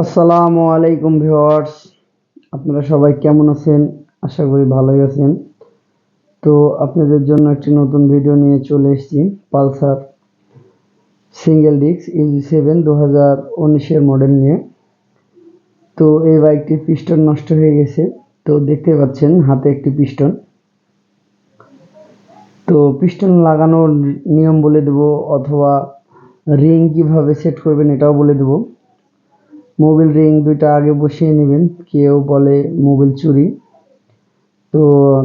আসসালামু আলাইকুম ভিউয়ার্স। আপনারা সবাই কেমন আছেন? আশা করি ভালোই আছেন। তো আপনাদের জন্য একটি নতুন ভিডিও নিয়ে চলে এসেছি, Pulsar single disc UG seven দু হাজার উনিশের মডেল নিয়ে। তো এই বাইকটি পিস্টন নষ্ট হয়ে গেছে। তো দেখতে পাচ্ছেন হাতে একটি পিস্টন। তো পিস্টন লাগানোর নিয়ম বলে দেব অথবা রিং কীভাবে সেট করবেন এটাও বলে দেবো। মোবিল রিং দুইটা আগে বসিয়ে নেবেন। কেউ বলে মোবিল চুরি। তো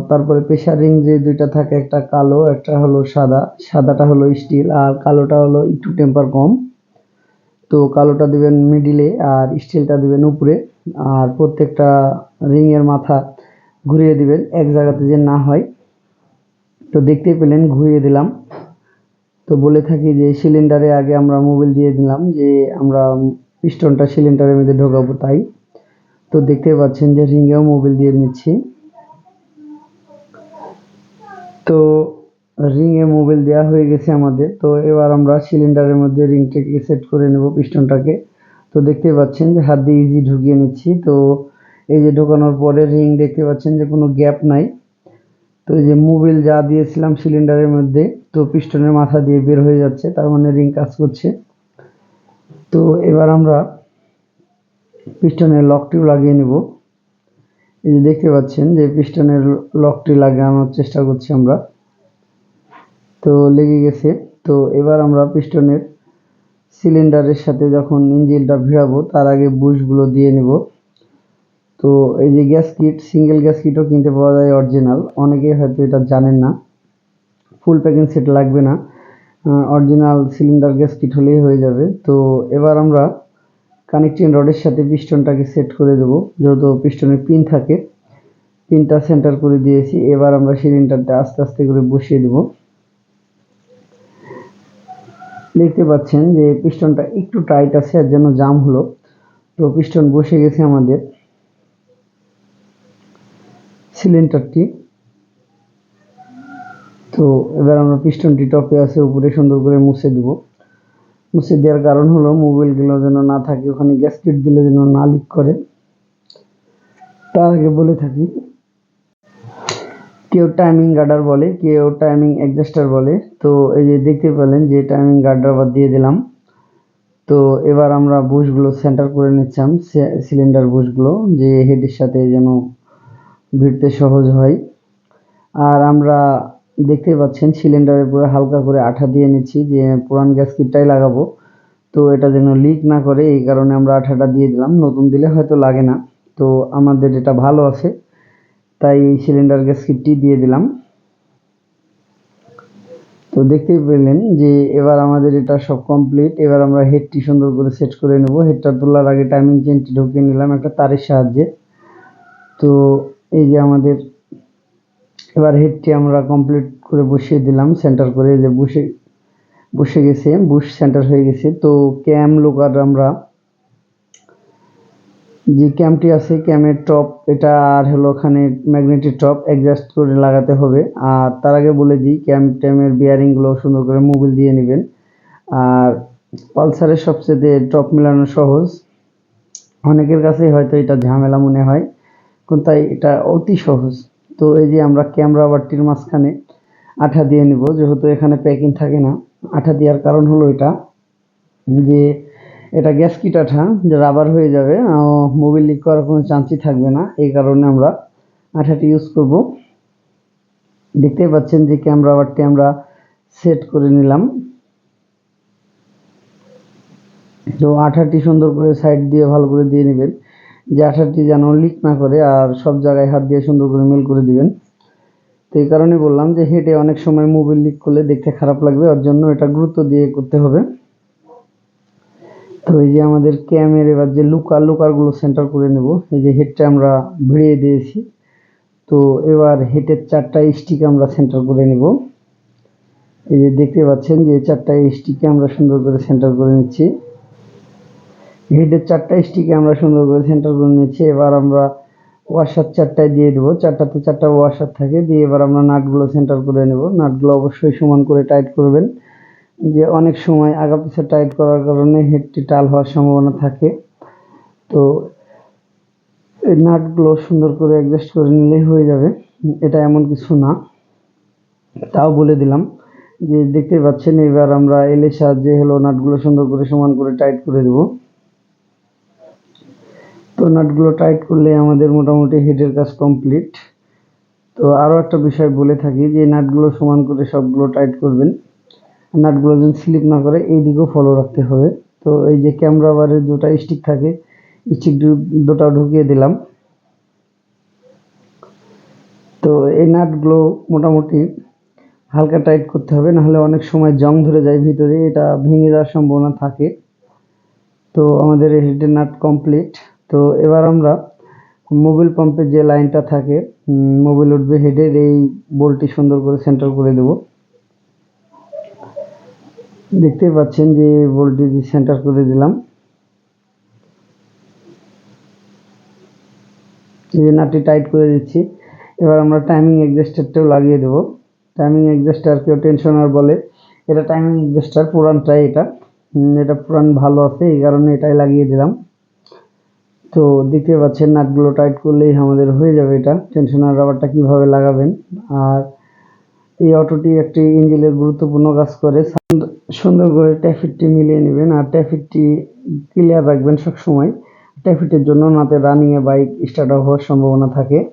তারপরে প্রেশার রিং যে দুইটা থাকে, একটা কালো, একটা হলো সাদা। সাদাটা হলো স্টিল আর কালোটা হলো একটু টেম্পার কম। তো কালোটা দিবেন মিডিলে আর স্টিলটা দিবেন উপরে। আর প্রত্যেকটা রিংয়ের মাথা ঘুরিয়ে দিবেন এক জায়গাতে যে না হয়। তো দেখতেই পেলেন, ঘুরিয়ে দিলাম। তো বলে থাকি যে সিলিন্ডারে আগে আমরা মোবিল দিয়ে দিলাম যে আমরা পিস্টনটা সিলিন্ডারের মধ্যে ঢোকাবো তাই। তো দেখতে পাচ্ছেন যে রিংয়েও মোবিল দিয়ে নিচ্ছি। তো রিংয়ে মোবিল দেওয়া হয়ে গেছে আমাদের। তো এবার আমরা সিলিন্ডারের মধ্যে রিংটাকে সেট করে নেব পিস্টনটাকে। তো দেখতে পাচ্ছেন যে হাত দিয়ে ইজি ঢুকিয়ে নিচ্ছি। তো এই যে ঢোকানোর পরে রিং দেখতে পাচ্ছেন যে কোনো গ্যাপ নাই। তো এই যে মোবিল যা দিয়েছিলাম সিলিন্ডারের মধ্যে, তো পিস্টনের মাথা দিয়ে বের হয়ে যাচ্ছে, তার মানে রিং কাজ করছে। তো এবার আমরা পিস্টনের লকটিও লাগিয়ে নেব। এই যে দেখতে পাচ্ছেন যে পিস্টনের লকটি লাগানোর চেষ্টা করছি আমরা। তো লেগে গেছে। তো এবার আমরা পিস্টনের সিলিন্ডারের সাথে যখন ইঞ্জিনটা ভিড়াবো, তার আগে বুশগুলো দিয়ে নেব। তো এই যে গ্যাস কিট সিঙ্গেল গ্যাস কিটও কিনতে পাওয়া যায় অরিজিনাল। অনেকেই হয়তো এটা জানেন না। ফুল প্যাকিং সেট লাগবে না। অরিজিনাল সিলিন্ডার গ্যাস কিট হলেই হয়ে যাবে। তো এবার আমরা কানেক্টিং রডের সাথে পিস্টনটাকে সেট করে দেব, যেহেতু পিস্টনের পিন থাকে। পিনটা সেন্টার করে দিয়েছি, এবার আমরা সিলিন্ডারটা আস্তে আস্তে করে বসিয়ে দেব। দেখতে পাচ্ছেন যে পিস্টনটা একটু টাইট আছে আর যেন জাম হলো। তো পিস্টন বসে গেছে আমাদের। সিলিন্ডারটি তো এবার আমরা পিস্টনটি টপে আছে, উপরে সুন্দর করে মুছে দেব। মুছে দেওয়ার কারণ হলো মোবাইলগুলো যেন না থাকে, ওখানে গ্যাসকেট দিলে যেন না লিক করে। তার আগে বলে থাকি, কেউ টাইমিং গার্ডার বলে, কেউ টাইমিং অ্যাডজাস্টার বলে। তো এই যে দেখতে পেলেন যে টাইমিং গার্ডার আবার দিয়ে দিলাম। তো এবার আমরা বুশগুলো সেন্টার করে নিচ্ছিলাম সিলিন্ডার বুশগুলো, যে হেডের সাথে যেন ভিড়তে সহজ হয়। আর আমরা দেখতে পাচ্ছেন, সিলিন্ডারের উপরে হালকা করে আঠা দিয়ে নিচ্ছি যে পুরান গ্যাস কিটটাই লাগাবো। তো এটা যেন লিক না করে, এই কারণে আমরা আঠাটা দিয়ে দিলাম। নতুন দিলে হয়তো লাগে না। তো আমাদের এটা ভালো আছে, তাই এই সিলিন্ডার গ্যাস কিটটি দিয়ে দিলাম। তো দেখতেই পেলেন যে এবার আমাদের এটা সব কমপ্লিট এবার আমরা হেডটি সুন্দর করে সেট করে নেব। হেডটা তোলার আগে টাইমিং চেনটি ঢুকিয়ে নিলাম একটা তারের সাহায্যে। তো এই যে আমাদের এবার হেডটি আমরা কমপ্লিট করে বসিয়ে দিলাম সেন্টার করে যে বসে বসে গেছে বুশ সেন্টার হয়ে গেছে। তো ক্যাম লোকার আমরা, যে ক্যামটি আছে ক্যামের টপ এটা আর হলো ওখানে ম্যাগনেটিক টপ অ্যাডজাস্ট করে লাগাতে হবে। আর তার আগে বলে দিই ক্যাম ট্যামের বিয়ারিংগুলো সুন্দর করে মোবিল দিয়ে নেবেন। আর পালসারের সবচেয়ে টপ মেলানো সহজ, অনেকের কাছেই হয়তো এটা ঝামেলা মনে হয়, কিন্তু তাই এটা অতি সহজ। তো এই যে আমরা ক্যামেরা বারটির মাঝখানে আঠা দিয়ে নিব, যেহেতু এখানে প্যাকিং থাকে না। আঠা দেওয়ার কারণ হলো এটা, যে এটা গ্যাস কিট আঠা, যে রাবার হয়ে যাবে মোবিল লিক করার কোনো চান্সই থাকবে না। এই কারণে আমরা আঠাটি ইউজ করব। দেখতেই পাচ্ছেন যে ক্যামেরা বারটি আমরা সেট করে নিলাম। তো আঠাটি সুন্দর করে সাইড দিয়ে ভালো করে দিয়ে নেবেন। যে আঠাটি যেন লিক না করে আর সব জায়গায় হাত দিয়ে সুন্দর করে মেল করে দিবেন। তো এই কারণে বললাম যে হেঁটে অনেক সময় মোবিল লিক করলে দেখতে খারাপ লাগবে, ওর জন্য এটা গুরুত্ব দিয়ে করতে হবে। তো এই যে আমাদের ক্যামের এবার যে লুকার, লুকারগুলো সেন্টার করে নেব, এই যে হেডটা আমরা ভিড়িয়ে দিয়েছি। তো এবার হেডের চারটা স্টিক আমরা সেন্টার করে নেব। এই যে দেখতে পাচ্ছেন যে চারটা স্টিকে আমরা সুন্দর করে সেন্টার করে নিচ্ছি। হেডের চারটা স্টিকে আমরা সুন্দর করে সেন্টার করে নিচ্ছি এবার আমরা ওয়াশার চারটায় দিয়ে দেবো। চারটাতে চারটা ওয়াশার থাকে। দিয়ে এবার আমরা নাটগুলো সেন্টার করে নেব। নাটগুলো অবশ্যই সমান করে টাইট করবেন। যে অনেক সময় আগা পিছে টাইট করার কারণে হেডটি টাল হওয়ার সম্ভাবনা থাকে। তো এই নাটগুলো সুন্দর করে অ্যাডজাস্ট করে নিলেই হয়ে যাবে। এটা এমন কিছু না। তাও বলে দিলাম যে দেখতে পাচ্ছেন, এবার আমরা এলের সাহায্যে হলো নাটগুলো সুন্দর করে সমান করে টাইট করে দেব। নাটগুলো টাইট করলে আমাদের মোটামুটি হেডের কাজ কমপ্লিট তো আরও একটা বিষয় বলে থাকি যে, নাটগুলো সমান করে সবগুলো টাইট করবেন। নাটগুলো যেন স্লিপ না করে, এই দিকেও ফলো রাখতে হবে। তো এই যে ক্যামেরা বারের দুটা স্টিক থাকে স্টিক দুটা ঢুকিয়ে দিলাম। তো এই নাটগুলো মোটামুটি হালকা টাইট করতে হবে, নাহলে অনেক সময় জং ধরে যায় ভিতরে, এটা ভেঙে যাওয়ার সম্ভাবনা থাকে। তো আমাদের হেডের নাট কমপ্লিট তো এবার আমরা মোবিল পাম্পের যে লাইনটা থাকে মোবিল উঠবে হেডের এই বোল্টটি সুন্দর করে সেন্টার করে দেব। দেখতেই পাচ্ছেন যে বোল্টটি সেন্টার করে দিলাম। যে নাটটি টাইট করে দিচ্ছি। এবার আমরা টাইমিং অ্যাডজাস্টারটাও লাগিয়ে দেবো। টাইমিং অ্যাডজাস্টার কেউ টেনশনার বলে, এটা টাইমিং অ্যাডজাস্টার পুরানটাই এটা। এটা পুরান ভালো আছে, এই কারণে এটাই লাগিয়ে দিলাম। তো দেখতে পাচ্ছেন, নাটগুলো টাইট করলেই আমাদের হয়ে যাবে এটা। টেনশনার রাবারটা কীভাবে লাগাবেন? আর এই অটোটি একটি ইঞ্জিনের গুরুত্বপূর্ণ কাজ করে। সুন্দ- সুন্দর করে ট্যাফিটটি মিলিয়ে নেবেন আর ট্যাফিটটি ক্লিয়ার রাখবেন সবসময়। ট্যাফিটের জন্য নাতে রানিংয়ে বাইক স্টার্ট হওয়ার সম্ভাবনা থাকে।